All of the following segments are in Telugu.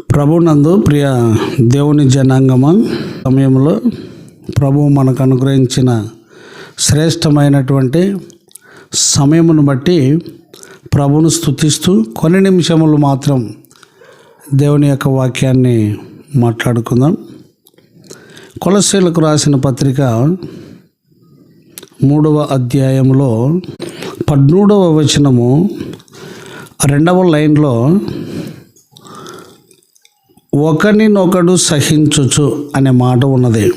ప్రభునందు ప్రియ దేవుని జనాంగమ సమయంలో ప్రభు మనకు అనుగ్రహించిన శ్రేష్టమైనటువంటి సమయమును బట్టి ప్రభును స్థుతిస్తూ కొన్ని నిమిషములు మాత్రం దేవుని యొక్క వాక్యాన్ని మాట్లాడుకుందాం. కొలశీలకు రాసిన పత్రిక మూడవ అధ్యాయంలో పద్మూడవ వచనము రెండవ లైన్లో ఒకరినొకడు సహించుచు అనే మాట ఉన్నది.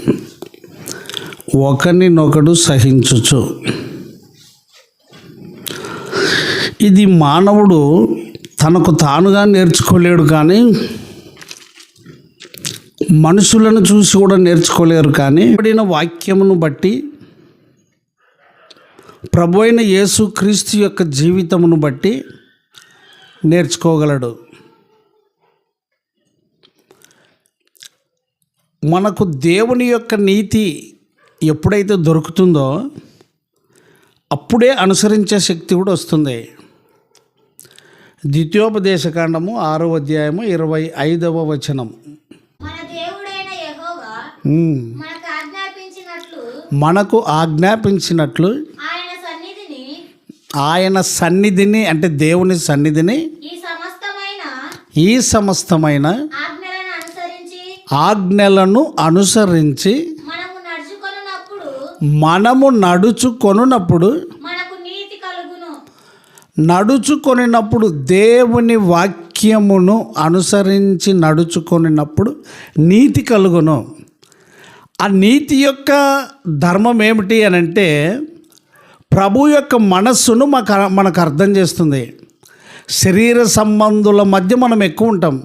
ఒకరినొకడు సహించుచు. ఇది మానవుడు తనకు తానుగా నేర్చుకోలేడు కానీ మనుషులను చూసి కూడా నేర్చుకోలేరు కానీ పడిన వాక్యమును బట్టి ప్రభు అయిన యేసు క్రీస్తు యొక్క జీవితమును బట్టి నేర్చుకోగలడు. మనకు దేవుని యొక్క నీతి ఎప్పుడైతే దొరుకుతుందో అప్పుడే అనుసరించే శక్తి కూడా వస్తుంది ద్వితీయోపదేశకాండము ఆరో అధ్యాయము ఇరవై ఐదవ వచనం. మనకు ఆజ్ఞాపించినట్లు ఆయన సన్నిధిని అంటే దేవుని సన్నిధిని ఈ సమస్తమైన ఆజ్ఞలను అనుసరించి మనము నడుచుకొనున్నప్పుడు నడుచుకొనినప్పుడు దేవుని వాక్యమును అనుసరించి నడుచుకొనినప్పుడు నీతి కలుగును. ఆ నీతి యొక్క ధర్మం ఏమిటి అని అంటే ప్రభు యొక్క మనస్సును మాకు మనకు అర్థం చేస్తుంది. శరీర సంబంధుల మధ్య మనం ఎక్కువ ఉంటాం.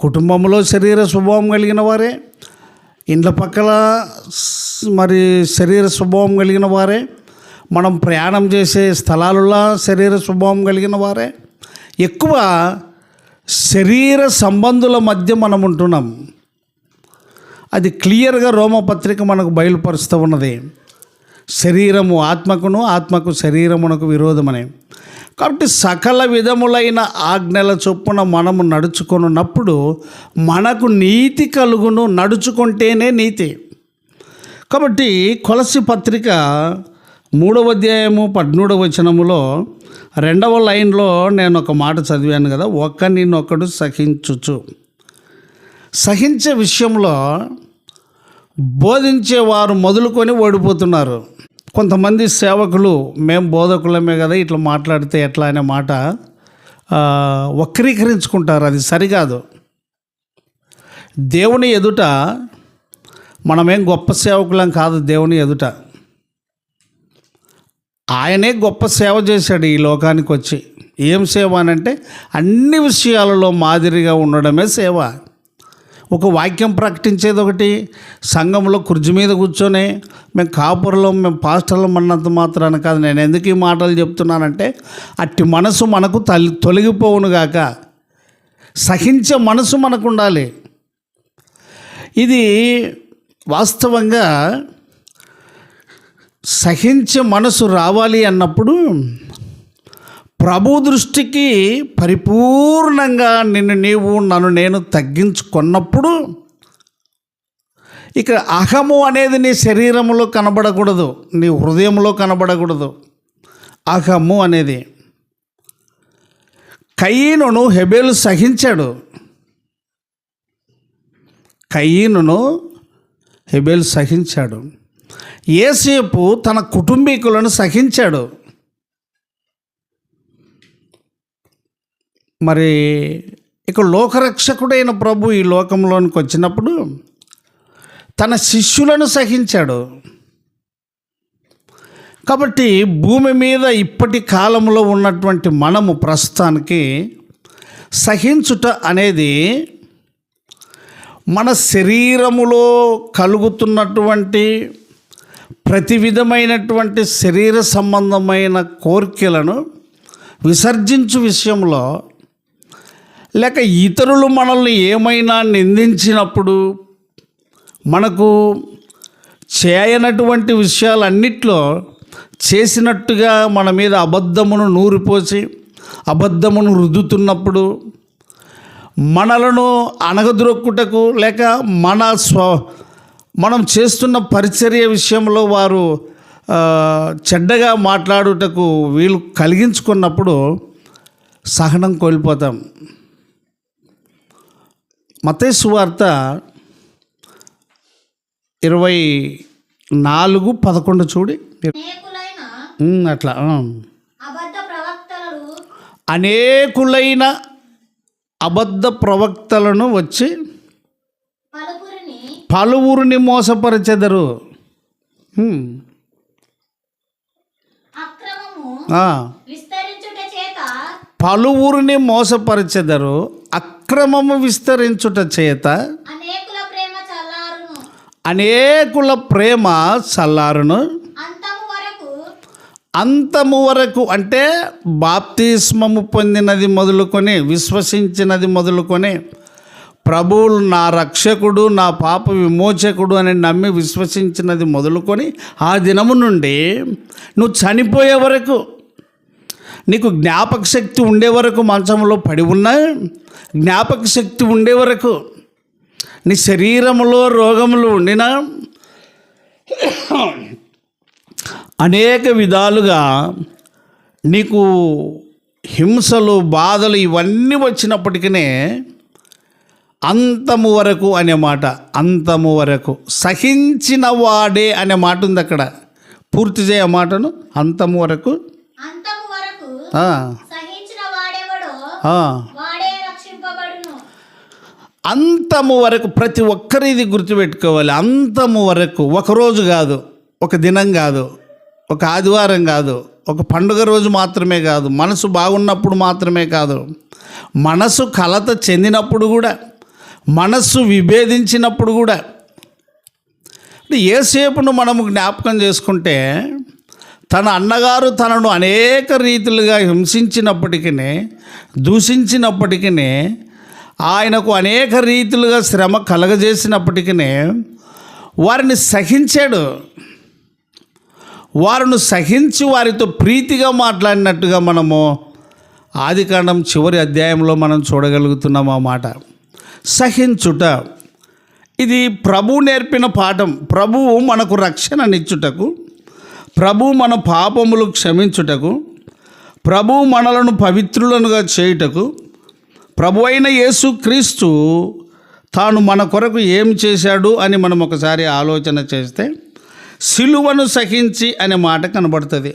కుటుంబంలో శరీర స్వభావం కలిగిన వారే ఇండ్ల పక్కల మరి శరీర స్వభావం కలిగిన వారే మనం ప్రయాణం చేసే స్థలాలలో శరీర స్వభావం కలిగిన వారే ఎక్కువ శరీర సంబంధుల మధ్య మనం ఉంటున్నాం. అది క్లియర్గా రోమపత్రిక మనకు బయలుపరుస్తూ ఉన్నది. శరీరము ఆత్మకును ఆత్మకు శరీరమునకు విరోధమని. కాబట్టి సకల విధములైన ఆజ్ఞల చొప్పున మనము నడుచుకున్నప్పుడు మనకు నీతి కలుగును నడుచుకుంటేనే నీతి. కాబట్టి కొలసి పత్రిక మూడవ అధ్యాయము పద్మూడవ వచనములో రెండవ లైన్లో నేను ఒక మాట చదివాను కదా ఒక్కనినొక్కడు సహించుచు. సహించే విషయంలో బోధించేవారు మొదలుకొని ఓడిపోతున్నారు. కొంతమంది సేవకులు మేము బోధకులమే కదా ఇట్లా మాట్లాడితే ఎట్లా అనే మాట వక్రీకరించుకుంటారు. అది సరికాదు. దేవుని ఎదుట మనమేం గొప్ప సేవకులం కాదు దేవుని ఎదుట. ఆయనే గొప్ప సేవ చేశాడు ఈ లోకానికి వచ్చి ఏం సేవ అనంటే అన్ని విషయాలలో మాదిరిగా ఉండడమే సేవ. ఒక వాక్యం ప్రకటించేది ఒకటి సంఘంలో కుర్జీ మీద కూర్చొని మేము కాపురలో మేము పాస్టర్లం అన్నంత మాత్రాన కాదు నేను ఎందుకు ఈ మాటలు చెప్తున్నానంటే అట్టి మనసు మనకు తల్లి తొలగిపోవును గాక. సహించే మనసు మనకు ఉండాలి ఇది వాస్తవంగా సహించే మనసు రావాలి అన్నప్పుడు ప్రభు దృష్టికి పరిపూర్ణంగా నిన్ను నీవు నన్ను నేను తగ్గించుకున్నప్పుడు ఇక అహము అనేది నీ శరీరంలో కనబడకూడదు నీ హృదయంలో కనబడకూడదు. అహము అనేది కయ్యను హెబేలు సహించాడు. కయ్యను హెబేలు సహించాడు. ఏసేపు తన కుటుంబీకులను సహించాడు. మరి ఇక లోకరక్షకుడైన ప్రభు ఈ లోకంలోనికి వచ్చినప్పుడు తన శిష్యులను సహించాడు. కాబట్టి భూమి మీద ఇప్పటి కాలంలో ఉన్నటువంటి మనము ప్రస్తుతానికి సహించుట అనేది మన శరీరములో కలుగుతున్నటువంటి ప్రతి విధమైనటువంటి శరీర సంబంధమైన కోరికలను విసర్జించు విషయంలో లేక ఇతరులు మనల్ని ఏమైనా నిందించినప్పుడు మనకు చేయనటువంటి విషయాలన్నిట్లో చేసినట్టుగా మన మీద అబద్ధమును నూరిపోసి అబద్ధమును రుద్దుతున్నప్పుడు మనలను అనగద్రొక్కుటకు లేక మన స్వ మనం చేస్తున్న పరిచర్య విషయంలో వారు చెడ్డగా మాట్లాడుటకు వీలు కలిగించుకున్నప్పుడు సహనం కోల్పోతాం. మతేసు వార్త ఇరవై నాలుగు పదకొండు చూడి. అట్లా అనేకులైన అబద్ధ ప్రవక్తలను వచ్చి పలువురిని మోసపరిచెదరు. పలువురిని మోసపరిచెదరు. అక్రమము విస్తరించుట చేత అనేకుల ప్రేమ చల్లారును. వరకు అంతము వరకు అంటే బాప్తిస్మము పొందినది మొదలుకొని విశ్వసించినది మొదలుకొని ప్రభువులు నా రక్షకుడు నా పాప విమోచకుడు అని నమ్మి విశ్వసించినది మొదలుకొని ఆ దినము నుండి నువ్వు చనిపోయే వరకు నీకు జ్ఞాపక శక్తి ఉండే వరకు మంచంలో పడి ఉన్నా జ్ఞాపక శక్తి ఉండే వరకు నీ శరీరంలో రోగములు ఉండినా అనేక విధాలుగా నీకు హింసలు బాధలు ఇవన్నీ వచ్చినప్పటికీ అంతము వరకు అనే మాట అంతము వరకు సహించిన వాడే అనే మాట ఉంది అక్కడ. పూర్తి చేయ మాటను అంతము వరకు. అంతము వరకు ప్రతి ఒక్కరు ఇది గుర్తుపెట్టుకోవాలి. అంతము వరకు ఒక రోజు కాదు ఒక దినం కాదు ఒక ఆదివారం కాదు ఒక పండుగ రోజు మాత్రమే కాదు మనసు బాగున్నప్పుడు మాత్రమే కాదు మనసు కలత చెందినప్పుడు కూడా మనస్సు విభేదించినప్పుడు కూడా. అంటే ఏసేపును మనము జ్ఞాపకం చేసుకుంటే తన అన్నగారు తనను అనేక రీతిలుగా హింసించినప్పటికీ దూషించినప్పటికీ ఆయనకు అనేక రీతిలుగా శ్రమ కలగజేసినప్పటికీ వారిని సహించాడు. వారిని సహించి వారితో ప్రీతిగా మాట్లాడినట్టుగా మనము ఆదికాండం చివరి అధ్యాయంలో మనం చూడగలుగుతున్నాం ఆ మాట. సహించుట. ఇది ప్రభు నేర్పిన పాఠం. ప్రభువు మనకు రక్షణనిచ్చుటకు ప్రభు మన పాపములు క్షమించుటకు ప్రభు మనలను పవిత్రులనుగా చేయుటకు ప్రభు అయిన యేసుక్రీస్తు తాను మన కొరకు ఏం చేశాడు అని మనం ఒకసారి ఆలోచన చేస్తే సిలువను సహించి అనే మాట కనబడుతుంది.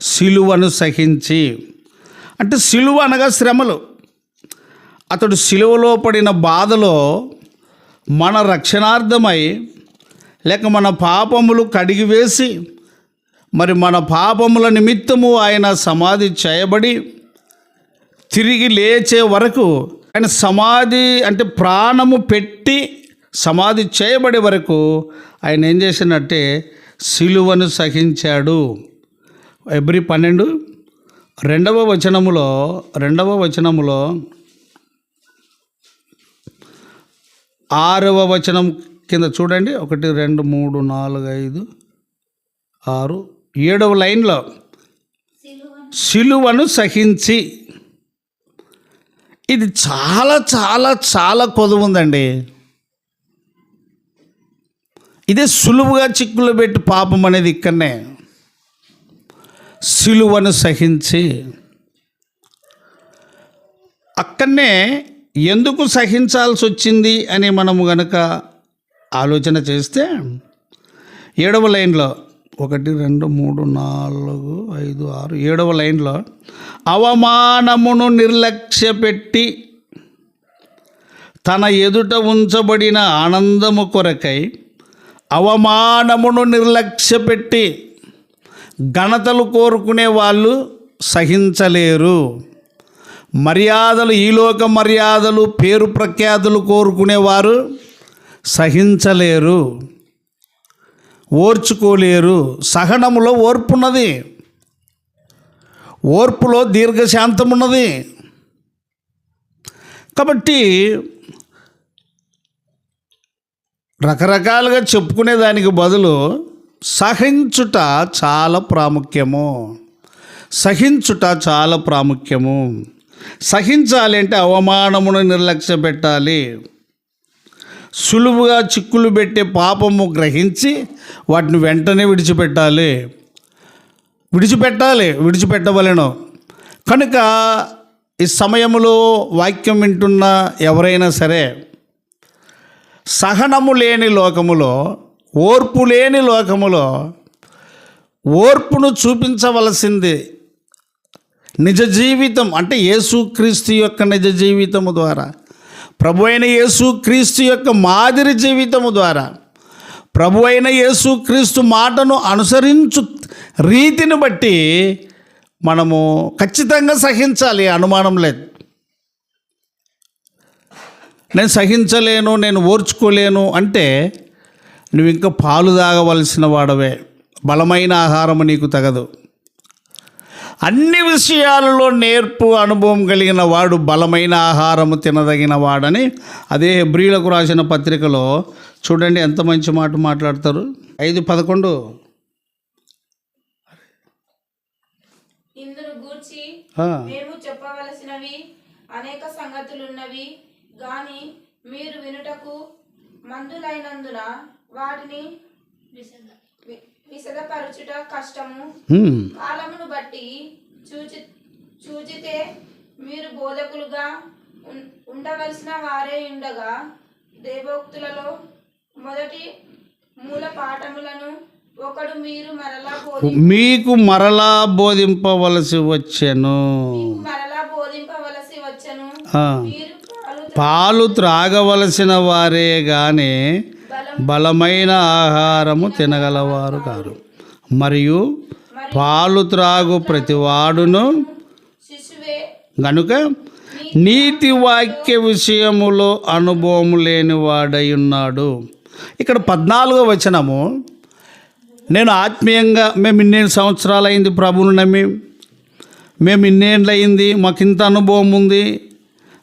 సిలువను సహించి. అంటే సిలువ అనగా శ్రమలు. అతడు సిలువలో పడిన బాధలో మన రక్షణార్థమై లేక మన పాపములు కడిగివేసి మరి మన పాపముల నిమిత్తము ఆయన సమాధి చేయబడి తిరిగి లేచే వరకు ఆయన సమాధి అంటే ప్రాణము పెట్టి సమాధి చేయబడే వరకు ఆయన ఏం చేసినట్టే సిలువను సహించాడు. ఎబ్రి పన్నెండు రెండవ వచనములో రెండవ వచనములో ఆరవ వచనం కింద చూడండి. ఒకటి రెండు మూడు నాలుగు ఐదు ఆరు ఏడవ లైన్లో సిలువను సహించి. ఇది చాలా చాలా చాలా కొదువు ఉందండి. ఇదే సులువుగా చిక్కులు పెట్టి పాపం అనేది ఇక్కడనే. సిలువను సహించి. అక్కడనే ఎందుకు సహించాల్సి వచ్చింది అని మనము గనక ఆలోచన చేస్తే ఏడవ లైన్లో ఒకటి రెండు మూడు నాలుగు ఐదు ఆరు ఏడవ లైన్లో అవమానమును నిర్లక్ష్య పెట్టి తన ఎదుట ఉంచబడిన ఆనందము కొరకై అవమానమును నిర్లక్ష్య పెట్టి ఘనతలు కోరుకునే వాళ్ళు సహించలేరు. మర్యాదలు ఈలోక మర్యాదలు పేరు ప్రఖ్యాతులు కోరుకునేవారు సహించలేరు. ఓర్చుకోలేరు. సహనములో ఓర్పున్నది. ఓర్పులో దీర్ఘశాంతం ఉన్నది కాబట్టి రకరకాలుగా చెప్పుకునే దానికి బదులు సహించుట చాలా ప్రాముఖ్యము. సహించుట చాలా ప్రాముఖ్యము. సహించాలి అంటే అవమానమును నిర్లక్ష్య పెట్టాలి. సులువుగా చిక్కులు పెట్టే పాపము గ్రహించి వాటిని వెంటనే విడిచిపెట్టాలి. విడిచిపెట్టాలి విడిచిపెట్టవలను. కనుక ఈ సమయంలో వాక్యం వింటున్న ఎవరైనా సరే సహనము లేని లోకములో ఓర్పు లేని లోకములో ఓర్పును చూపించవలసింది నిజ జీవితం అంటే యేసుక్రీస్తు యొక్క నిజ జీవితము ద్వారా. ప్రభు అయిన యేసుక్రీస్తు యొక్క మాదిరి జీవితము ద్వారా ప్రభు అయిన యేసుక్రీస్తు మాటను అనుసరించు రీతిని బట్టి మనము ఖచ్చితంగా సహించాలి అనుమానం లేదు. నేను సహించలేను నేను ఓర్చుకోలేను అంటే నువ్వు ఇంకా పాలు తాగవలసిన వాడవే. బలమైన ఆహారము నీకు తగదు. అన్ని విషయాలలో నేర్పు అనుభవం కలిగిన వాడు బలమైన ఆహారము తినదగిన వాడని అదే హెబ్రిలకు రాసిన పత్రికలో చూడండి ఎంత మంచి మాట మాట్లాడతారు. ఐదు పదకొండు. మేము చెప్పవలసినవి అనేక సంగతులున్నవి గాని మీరు వినుటకు మందులైనందున వాటిని కష్టము. కాలమును బట్టి చూచి చూచితే మీరు బోధకులుగా ఉండవలసిన వారే ఉండగా దేవోక్తులలో మొదటి మూల పాఠములను ఒకడు మీరు మరలా మీకు మరలా బోధింపవలసి వచ్చెను. మరలా బోధింపవలసి వచ్చను. పాలు త్రాగవలసిన వారే గాని బలమైన ఆహారము తినగలవారు కారు మరియు పాలు త్రాగు ప్రతివాడును గనుక నీతి వాక్య విషయములో అనుభవం లేని వాడై ఉన్నాడు. ఇక్కడ పద్నాలుగో వచనము నేను ఆత్మీయంగా మేము ఇన్నేళ్ళు సంవత్సరాలు అయింది ప్రభువును నమ్మి మేము ఇన్నేళ్ళు అయింది మాకు ఇంత అనుభవం ఉంది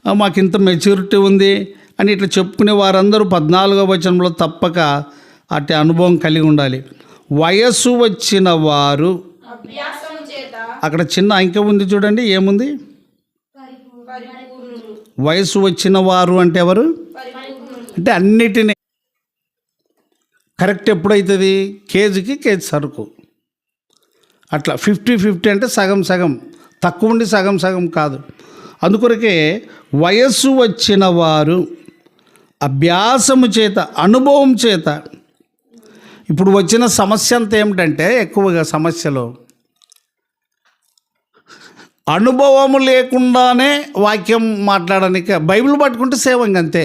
ఆ, మాకు ఇంత మెచ్యూరిటీ ఉంది అని ఇట్లా చెప్పుకునే వారందరూ పద్నాలుగో వచనంలో తప్పక అట్టి అనుభవం కలిగి ఉండాలి. వయస్సు వచ్చిన వారు అక్కడ చిన్న అంకె ఉంది చూడండి ఏముంది? వయసు వచ్చిన వారు అంటే ఎవరు? అంటే అన్నిటినీ. కరెక్ట్ ఎప్పుడవుతుంది కేజీకి కేజీ సరుకు. అట్లా ఫిఫ్టీ ఫిఫ్టీ అంటే సగం సగం. తక్కువ ఉండి సగం సగం కాదు. అందుకొరకే వయస్సు వచ్చిన వారు అభ్యాసము చేత అనుభవం చేత. ఇప్పుడు వచ్చిన సమస్య అంతా ఏమిటంటే ఎక్కువగా సమస్యలో అనుభవము లేకుండానే వాక్యం మాట్లాడడానికి బైబిల్ పట్టుకుంటే సేవ ఇంకంతే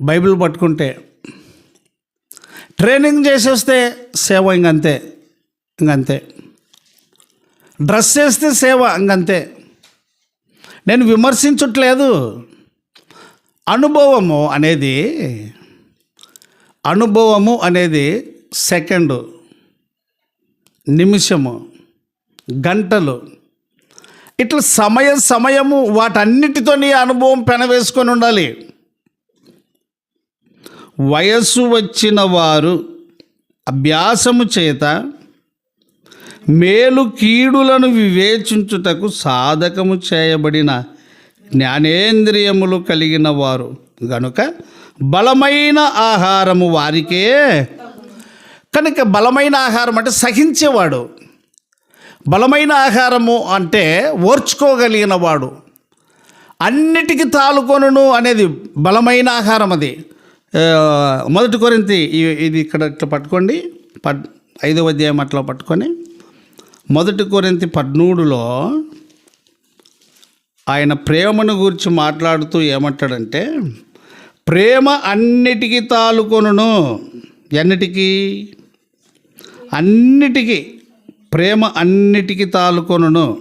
బైబిల్ పట్టుకుంటే. ట్రైనింగ్ చేసేస్తే సేవ ఇంకంతే ఇంకంతే డ్రెస్ చేస్తే సేవ ఇంకంతే నేను విమర్శించట్లేదు. అనుభవము అనేది అనుభవము అనేది సెకండు నిమిషము గంటలు. ఇట్లా సమయ సమయము వాటన్నిటితో నీ అనుభవం పెనవేసుకొని ఉండాలి. వయస్సు వచ్చిన వారు అభ్యాసము చేత మేలు కీడులను వివేచించుటకు సాధకము చేయబడిన జ్ఞానేంద్రియములు కలిగిన వారు. గనుక బలమైన ఆహారము వారికే. కనుక బలమైన ఆహారం అంటే సహించేవాడు. బలమైన ఆహారము అంటే ఓర్చుకోగలిగిన వాడు. అన్నిటికీ తాలుకొనును అనేది బలమైన ఆహారం అది. మొదటి కొరింతి ఇది ఇక్కడ ఇట్లా పట్టుకోండి. పద్ ఐదవ అధ్యాయం అట్లా పట్టుకొని. మొదటి కొరింతి పద్మూడులో ఆయన ప్రేమను గురించి మాట్లాడుతూ ఏమంటాడంటే ప్రేమ అన్నిటికీ తాలుకొనును. ఎన్నిటికీ? అన్నిటికీ. ప్రేమ అన్నిటికీ తాలుకొనును.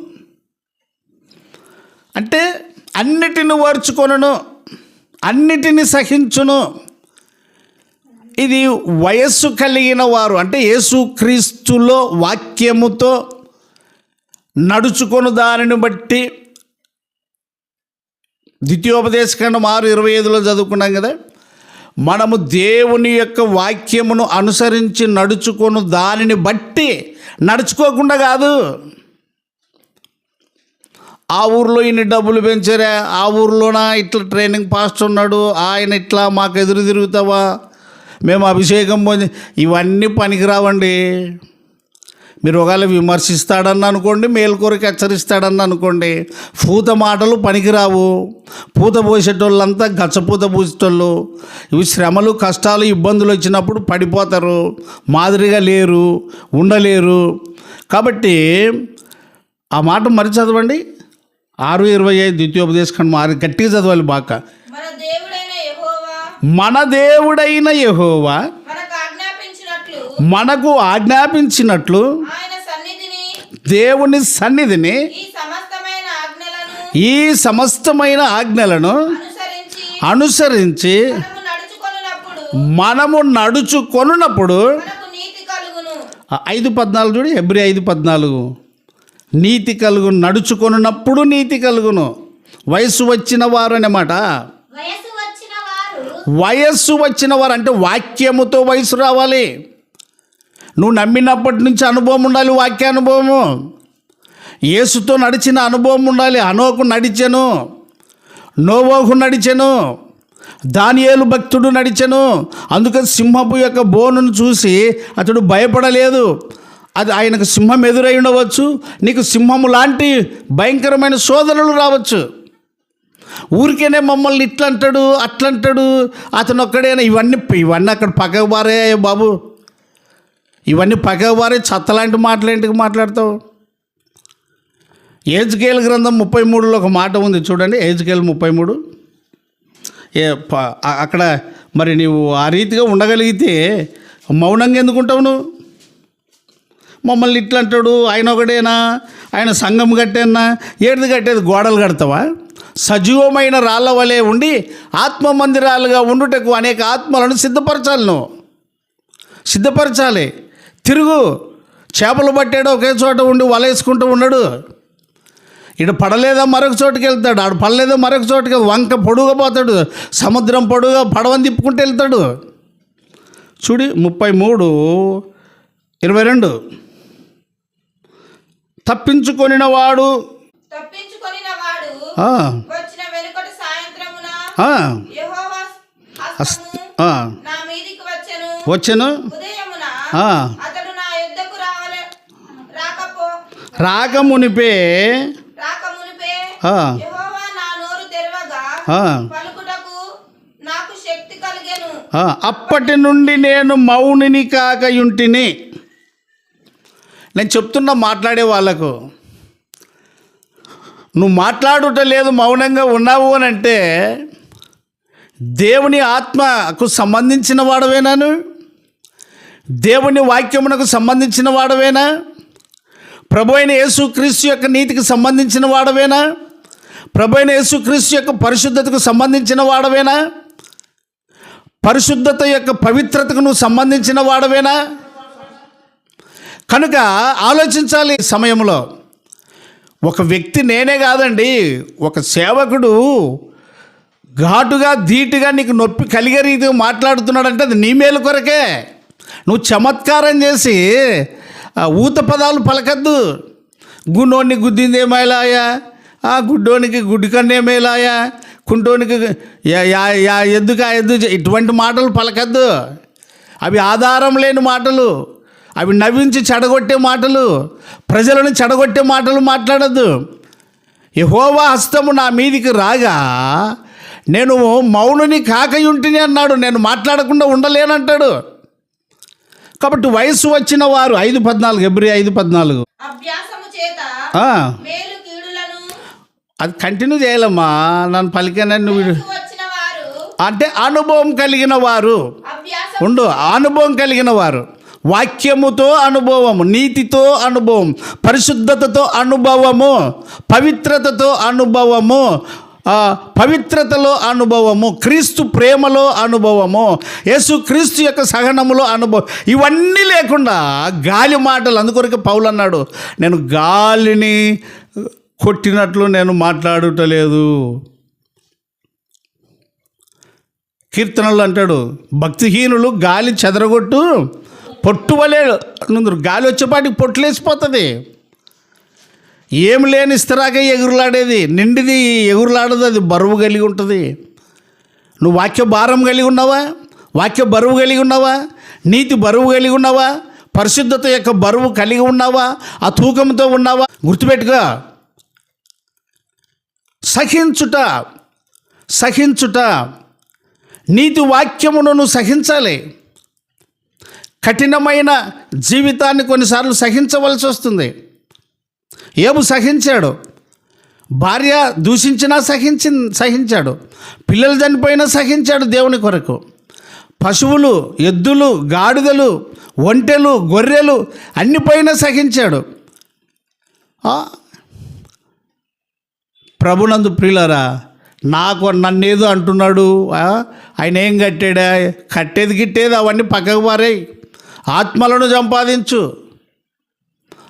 అంటే అన్నిటిని ఓర్చుకొనును అన్నిటిని సహించును. ఇది వయస్సు కలిగిన వారు అంటే యేసుక్రీస్తులో వాక్యముతో నడుచుకొని దానిని బట్టి ద్వితీయోపదేశకాండం ఆరు ఇరవై ఐదులో చదువుకున్నాం కదా? మనము దేవుని యొక్క వాక్యమును అనుసరించి నడుచుకొను దానిని బట్టి నడుచుకోకుండా కాదు. ఆ ఊర్లో ఇన్ని డబ్బులు పెంచారా? ఆ ఊర్లోన ఇట్లా ట్రైనింగ్ పాస్ట్ ఉన్నాడు? ఆయన ఇట్లా మాకు ఎదురు తిరుగుతావా? మేము అభిషేకం పొంది ఇవన్నీ పనికిరావండి. మీరు ఒకవేళ విమర్శిస్తాడని అనుకోండి మేలుకొరికి హెచ్చరిస్తాడని అనుకోండి పూత మాటలు పనికిరావు. పూత పోసేటోళ్ళంతా గచ్చపూత పూసేటోళ్ళు. ఇవి శ్రమలు కష్టాలు ఇబ్బందులు వచ్చినప్పుడు పడిపోతారు. మాదిరిగా లేరు ఉండలేరు. కాబట్టి ఆ మాట మరి చదవండి. ఆరు ఇరవై ఐదు ద్వితీయోపదేశం మారి గట్టిగా చదవాలి బాక మన దేవుడైన యెహోవా. మన దేవుడైన యెహోవా. మనకు ఆజ్ఞాపించినట్లు దేవుని సన్నిధిని ఈ సమస్తమైన ఆజ్ఞలను అనుసరించి మనము నడుచుకొనున్నప్పుడు ఐదు పద్నాలుగు చూడు ఎబ్రి ఐదు పద్నాలుగు. నీతి కలుగు నడుచుకొనున్నప్పుడు నీతి కలుగును. వయసు వచ్చిన వారు అన్నమాట. వయస్సు వచ్చిన వారు అంటే వాక్యముతో వయసు రావాలి. నువ్వు నమ్మినప్పటి నుంచి అనుభవం ఉండాలి వాక్యానుభవము యేసుతో నడిచిన అనుభవం ఉండాలి అనోకు నడిచెను. నోవోహు నడిచెను. దానియేలు భక్తుడు నడిచెను. అందుకని సింహపు యొక్క బోనును చూసి అతడు భయపడలేదు. అది ఆయనకు సింహం ఎదురై ఉండవచ్చు. నీకు సింహము లాంటి భయంకరమైన శోధనలు రావచ్చు. ఊరికేనే మమ్మల్ని ఇట్లా అంటాడు అతను ఒక్కడేనా ఇవన్నీ ఇవన్నీ అక్కడ పక్కకు బారే బాబు. ఇవన్నీ పగవారి బారే చెత్తలాంటి మాటలు ఏంటికి మాట్లాడతావు? ఏజ్కేల్ గ్రంథం ముప్పై మూడులో ఒక మాట ఉంది. చూడండి ఏజ్కేల్ ముప్పై మూడు ఏ ప- అక్కడ మరి నీవు ఆ రీతిగా ఉండగలిగితే మౌనంగా ఎందుకుంటావు నువ్వు? మమ్మల్ని ఇట్లా అంటాడు ఆయన ఒకడేనా? ఆయన సంఘం కట్టేనా? ఏడిది కట్టేది? గోడలు కడతావా? సజీవమైన రాళ్ళ వలె ఉండి ఆత్మ మందిరాలుగా ఉండుటకు అనేక ఆత్మలను సిద్ధపరచాలి నువ్వు. సిద్ధపరచాలి. తిరుగు. చేపలు పట్టాడు ఒకే చోట ఉండి వల వేసుకుంటూ ఉన్నాడు. ఇటు పడలేదా మరొక చోటుకి వెళ్తాడు. ఆడు పడలేదా మరొక చోటుకి వంక పొడుగా పోతాడు. సముద్రం పొడుగా పడవని తిప్పుకుంటూ వెళ్తాడు. చూడి ముప్పై మూడు ఇరవై రెండు తప్పించుకొనిన వాడు వచ్చిన. ఆ, అప్పటి నుండి నేను మౌనిని కాకయుంటిని. నేను చెప్తున్నా మాట్లాడే వాళ్ళకు. నువ్వు మాట్లాడుట లేదు మౌనంగా ఉన్నావు అని అంటే దేవుని ఆత్మకు సంబంధించిన వాడవేనాను? దేవుని వాక్యమునకు సంబంధించిన వాడవేనా? ప్రభు అయిన యేసుక్రీస్తు యొక్క నీతికి సంబంధించిన వాడవేనా? ప్రభు అయిన యేసుక్రీస్తు యొక్క పరిశుద్ధతకు సంబంధించిన వాడవేనా? పరిశుద్ధత యొక్క పవిత్రతకు నువ్వు సంబంధించిన వాడవేనా? కనుక ఆలోచించాలి సమయంలో. ఒక వ్యక్తి నేనే కాదండి ఒక సేవకుడు ఘాటుగా ధీటుగా నీకు నొప్పి కలిగే రీతిగా మాట్లాడుతున్నాడంటే అది నీ మేలు కొరకే. నువ్వు చమత్కారం చేసి ఊత పదాలు పలకద్దు. గున్నోడిని గుద్దింది ఏమైలాయా ఆ గుడ్డోనికి గుడ్డి కన్నేమేలాయా కుంటోనికి యా- యా- ఎద్దుకా ఎద్దు ఇటువంటి మాటలు పలకద్దు. అవి ఆధారం లేని మాటలు అవి నవ్వించి చెడగొట్టే మాటలు ప్రజలను చెడగొట్టే మాటలు మాట్లాడద్దు. యహోవా హస్తము నా మీదికి రాగా నేను మౌనుని కాకయుంటిని అన్నాడు నేను మాట్లాడకుండా ఉండలేనంటాడు. కాబట్టి వయసు వచ్చిన వారు ఐదు పద్నాలుగు ఎబ్రి ఐదు పద్నాలుగు. అది కంటిన్యూ చేయాలమ్మా. నన్ను పలికానని నువ్వు అంటే అనుభవం కలిగిన వారు. ఉండు అనుభవం కలిగిన వారు. వాక్యముతో అనుభవము నీతితో అనుభవం పరిశుద్ధతతో అనుభవము పవిత్రతతో అనుభవము పవిత్రతలో అనుభవము క్రీస్తు ప్రేమలో అనుభవము యేసు క్రీస్తు యొక్క సహనములో అనుభవం ఇవన్నీ లేకుండా గాలి మాటలు అందుకొరకు పౌలు అన్నాడు నేను గాలిని కొట్టినట్లు నేను మాట్లాడుటలేదు. కీర్తనలు అంటాడు భక్తిహీనులు గాలి చెదరగొట్టు పొట్టువలే గాలి వచ్చేపాటికి పొట్టులేసిపోతుంది ఏం లేని ఇస్తరాకే ఎగురులాడేది? నిండిది ఎగురులాడదు అది బరువు కలిగి ఉంటుంది. నువ్వు వాక్య భారం కలిగి ఉన్నావా? వాక్య బరువు కలిగి ఉన్నావా? నీతి బరువు కలిగి ఉన్నావా? పరిశుద్ధత యొక్క బరువు కలిగి ఉన్నావా? ఆ తూకంతో ఉన్నావా? గుర్తుపెట్టుకో. సహించుట సహించుట. నీతి వాక్యమును నువ్వు సహించాలి. కఠినమైన జీవితాన్ని కొన్నిసార్లు సహించవలసి వస్తుంది. ఏము సహించాడు. భార్య దూషించినా సహించి సహించాడు. పిల్లలు చనిపోయినా సహించాడు దేవుని కొరకు. పశువులు ఎద్దులు గాడిదలు ఒంటెలు గొర్రెలు అన్ని పైన సహించాడు. ప్రభునందు ప్రియులరా నాకు నన్నేదో అంటున్నాడు. ఆయన ఏం కట్టాడా? కట్టేది గిట్టేది అవన్నీ పక్కకు పారాయి. ఆత్మలను సంపాదించు.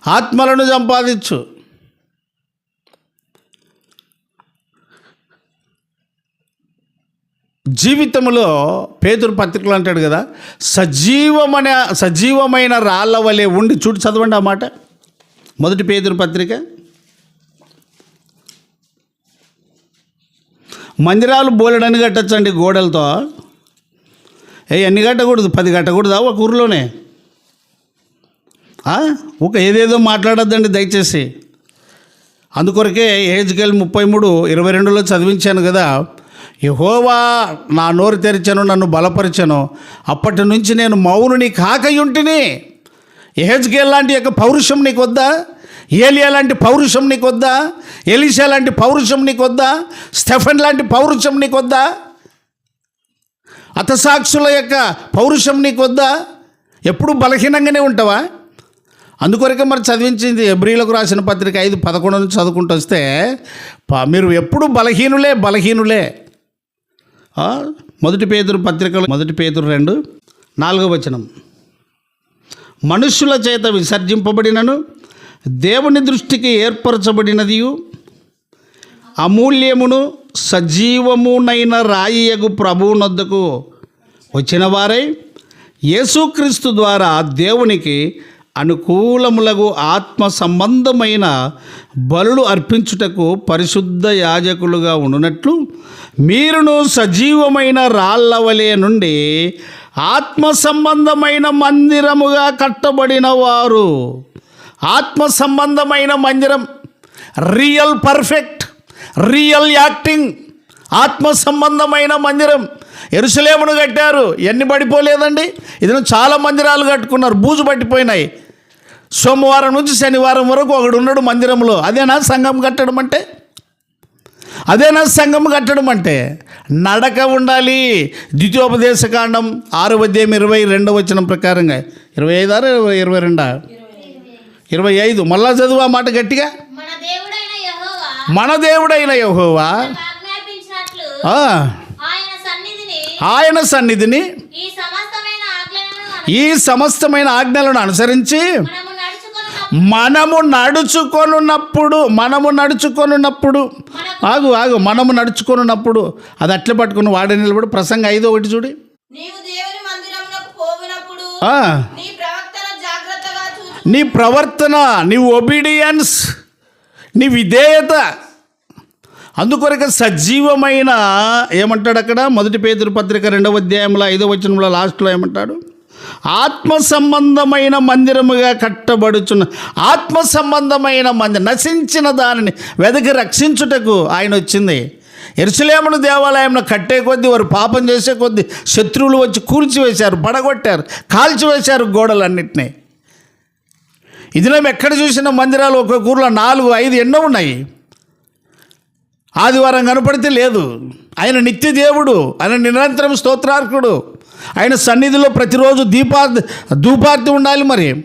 ఆత్మలను సంపాదించు. జీవితంలో పేదరు పత్రికలు అంటాడు కదా సజీవమైన సజీవమైన రాళ్ళ వలె ఉండి చూడు చదవండి ఆ మాట. మొదటి పేదరు పత్రిక. మందిరాలు బోలెడని కట్టచ్చండి గోడలతో. ఏ ఎన్ని కట్టకూడదు? పది కట్టకూడదా? ఒక ఊరిలోనే. ఒక ఏదేదో మాట్లాడొద్దండి దయచేసి. అందుకొరకే ఏజ్కెల్ ముప్పై మూడు ఇరవై రెండులో చదివించాను కదా. యహోవా నా నోరు తెరిచాను నన్ను బలపరిచాను. అప్పటి నుంచి నేను మౌనుని కాకయుంటిని. ఎహెజ్కేల్ లాంటి యొక్క పౌరుషం నీకు వద్దా ఏలియా లాంటి పౌరుషం నీకు వద్దా ఎలిషా లాంటి పౌరుషం నీకు వద్దా స్టెఫెన్ లాంటి పౌరుషం నీకు వద్దా అతసాక్షుల యొక్క పౌరుషం నీకు వద్దా ఎప్పుడు బలహీనంగానే ఉంటావా? అందుకొరకే మరి చదివించింది ఎబ్రిలకు రాసిన పత్రిక ఐదు పదకొండు నుంచి చదువుకుంటూ వస్తే మీరు ఎప్పుడు బలహీనులే బలహీనులే. మొదటి పేదరు పత్రికలు మొదటి పేదరు రెండు నాలుగో వచనం. మనుష్యుల చేత విసర్జింపబడినను దేవుని దృష్టికి ఏర్పరచబడినదియు అమూల్యమును సజీవమునైన రాయియగు ప్రభువునొద్దకు వచ్చిన వారై యేసుక్రీస్తు ద్వారా దేవునికి అనుకూలములగు ఆత్మ సంబంధమైన బలులు అర్పించుటకు పరిశుద్ధ యాజకులుగా ఉండునట్లు మీరును సజీవమైన రాళ్ళ వలె నుండి ఆత్మ సంబంధమైన మందిరముగా కట్టబడిన వారు. ఆత్మ సంబంధమైన మందిరం రియల్ పర్ఫెక్ట్ రియల్ యాక్టింగ్ ఆత్మ సంబంధమైన మందిరం. ఎరుసలేమును కట్టారు. ఎన్ని పడిపోలేదండి? ఇది చాలా మందిరాలు కట్టుకున్నారు. బూజు పట్టిపోయినాయి. సోమవారం నుంచి శనివారం వరకు ఒకడు ఉన్నాడు మందిరంలో. అదేనా సంఘం కట్టడం అంటే? అదేనా సంఘం కట్టడం అంటే? నడక ఉండాలి. ద్వితీయోపదేశకాండం ఆరు అధ్యాయం ఇరవై రెండవ వచనం ప్రకారంగా. ఇరవై ఐదు ఆరు ఇరవై ఇరవై రెండా? ఇరవై ఐదు. మళ్ళా చదువు ఆ మాట గట్టిగా? మన దేవుడైన యెహోవా ఆయన సన్నిధిని ఈ సమస్తమైన ఆజ్ఞలను అనుసరించి మనము నడుచుకున్న మనము నడుచుకొనున్నప్పుడు మనము నడుచుకొనున్నప్పుడు. ఆగు ఆగు మనము నడుచుకొనున్నప్పుడు. అది అట్లే పట్టుకుని వాడే నిలబడు. ప్రసంగ ఐదు ఒకటి చూడి. నీ ప్రవర్తన నీ ఒబీడియన్స్ నీ విధేయత. అందుకొరక సజీవమైన ఏమంటాడు అక్కడ మొదటి పేదరు పత్రిక రెండవ అధ్యాయంలో ఐదవ వచనంలో లాస్ట్లో ఏమంటాడు? ఆత్మ సంబంధమైన మందిరముగా కట్టబడుచున్న ఆత్మ సంబంధమైన మందిరం నశించిన దానిని వెదకి రక్షించుటకు ఆయన వచ్చింది. ఎరుసలేమును దేవాలయంలో కట్టే కొద్దీ వారు పాపం చేసే కొద్దీ శత్రువులు వచ్చి కూల్చివేశారు పడగొట్టారు కాల్చివేశారు గోడలన్నింటినీ. ఇది మేము ఎక్కడ చూసిన మందిరాలు ఒక ఊర్లో నాలుగు ఐదు ఎన్నో ఉన్నాయి. ఆదివారం కనపడితే లేదు. ఆయన నిత్య దేవుడు ఆయన నిరంతరం స్తోత్రార్కుడు. ఆయన సన్నిధిలో ప్రతిరోజు దీపా ధూపార్తి ఉండాలి మరి.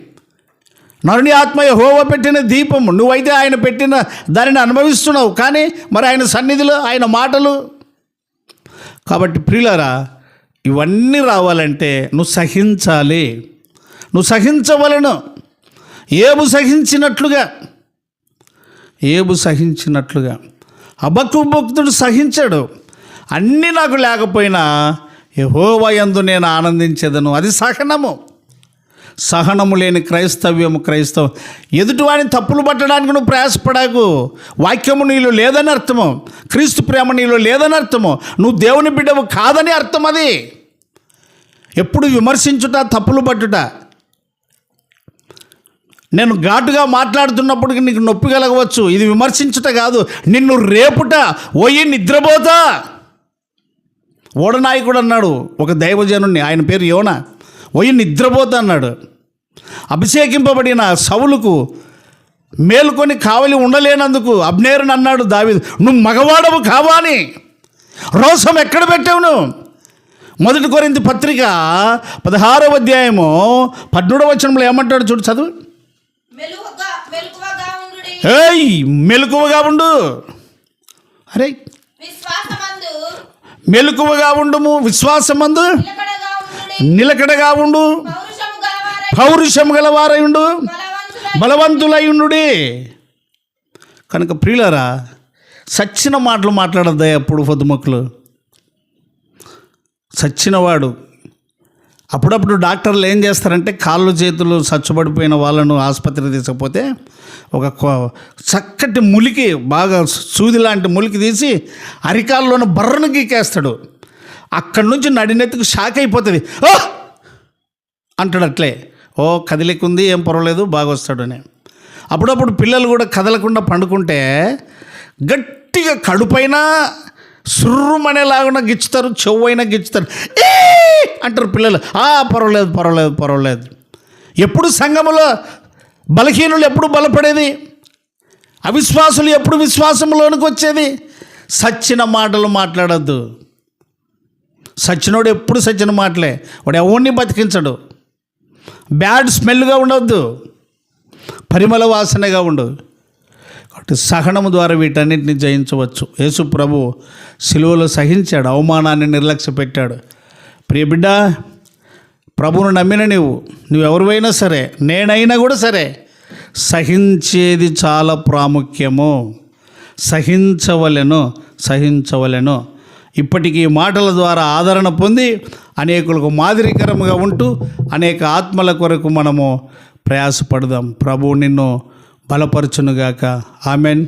నరుని ఆత్మ హోవ పెట్టిన దీపము నువ్వైతే ఆయన పెట్టిన దానిని అనుభవిస్తున్నావు కానీ మరి ఆయన సన్నిధిలో ఆయన మాటలు. కాబట్టి ప్రియులరా ఇవన్నీ రావాలంటే నువ్వు సహించాలి. నువ్వు సహించవలను. ఏబు సహించినట్లుగా. ఏబు సహించినట్లుగా. అబక్కు భక్తుడు సహించాడు. అన్నీ నాకు లేకపోయినా యహోవయందు నేను ఆనందించేదను. అది సహనము. సహనము లేని క్రైస్తవ్యము క్రైస్తవం. ఎదుటివాడిని తప్పులు పట్టడానికి నువ్వు ప్రయాసపడాకు. వాక్యము నీలో లేదని అర్థము. క్రీస్తు ప్రేమ నీలో లేదని అర్థము. నువ్వు దేవుని బిడ్డవు కాదని అర్థం అది. ఎప్పుడు విమర్శించుట తప్పులు పట్టుట. నేను ఘాటుగా మాట్లాడుతున్నప్పటికి నీకు నొప్పి కలగవచ్చు. ఇది విమర్శించుట కాదు. నిన్ను రేపుట ఓయి నిద్రపోతా. ఓడనాయకుడు అన్నాడు ఒక దైవజనుణ్ణి ఆయన పేరు యోన. ఓయి నిద్రపోతా అన్నాడు. అభిషేకింపబడిన సవులకు మేలుకొని కావలి ఉండలేనందుకు అబ్నేరుని అన్నాడు దావీదు. నువ్వు మగవాడవు కావా అని? రోసం ఎక్కడ పెట్టావు నువ్వు? మొదటి కొరింది పత్రిక పదహారవ అధ్యాయము పద్మూడవ వచనంలో ఏమంటాడు చూడు చదువు. ఏయ్ మెలకువగా ఉండు. అరే మెలకువగా ఉండుము విశ్వాసమందు. నిలకడగా నిలకడగా ఉండు. పౌరుషము గలవారై పౌరుషం గలవారై ఉండు. బలవంతులై కనుక ప్రియులరా సచ్చిన మాటలు మాట్లాడద్దా ఎప్పుడు పొద్దుమొక్కలు సచ్చినవాడు అప్పుడప్పుడు డాక్టర్లు ఏం చేస్తారంటే కాళ్ళు చేతులు సచ్చుబడిపోయిన వాళ్ళను ఆసుపత్రికి తీసుకపోతే ఒక చక్కటి ములికి బాగా సూది లాంటి ములికి తీసి అరికాల్లోని బర్రను గీకేస్తాడు. అక్కడి నుంచి నడినెత్తుకు షాక్ అయిపోతుంది. ఓ! అంటాడు అట్లే ఓ కదిలికుంది ఏం పర్వాలేదు బాగా అని అప్పుడప్పుడు పిల్లలు కూడా కదలకుండా పండుకుంటే గట్టిగా కడుపైన సుర్రుమనేలాగా గిచ్చుతారు చెవైనా గిచ్చుతారు. "ఏ!" అంటారు పిల్లలు. ఆ పర్వాలేదు పర్వాలేదు పర్వాలేదు. ఎప్పుడు సంఘములో బలహీనులు ఎప్పుడు బలపడేది? అవిశ్వాసులు ఎప్పుడు విశ్వాసంలోనికి వచ్చేది? సచ్చిన మాటలు మాట్లాడద్దు. సచ్చినోడు ఎప్పుడు సచ్చిన మాటలే. వాడు ఎవరిని బతికించడు? బ్యాడ్ స్మెల్గా ఉండొద్దు. పరిమళ వాసనగా ఉండదు కాబట్టి సహనము ద్వారా వీటన్నిటిని జయించవచ్చు. యేసు ప్రభు సిలువలో సహించాడు అవమానాన్ని నిర్లక్ష్య పెట్టాడు ప్రియబిడ్డ ప్రభును నమ్మిన నీవు నువ్వెవరివైనా సరే నేనైనా కూడా సరే సహించేది చాలా ప్రాముఖ్యము. సహించవలెను సహించవలెను. ఇప్పటికీ మాటల ద్వారా ఆదరణ పొంది అనేకులకు మాదిరికరముగా ఉంటూ అనేక ఆత్మల కొరకు మనము ప్రయాసపడదాం. ప్రభువు నిన్ను బలపరచునుగాక. ఆమెన్.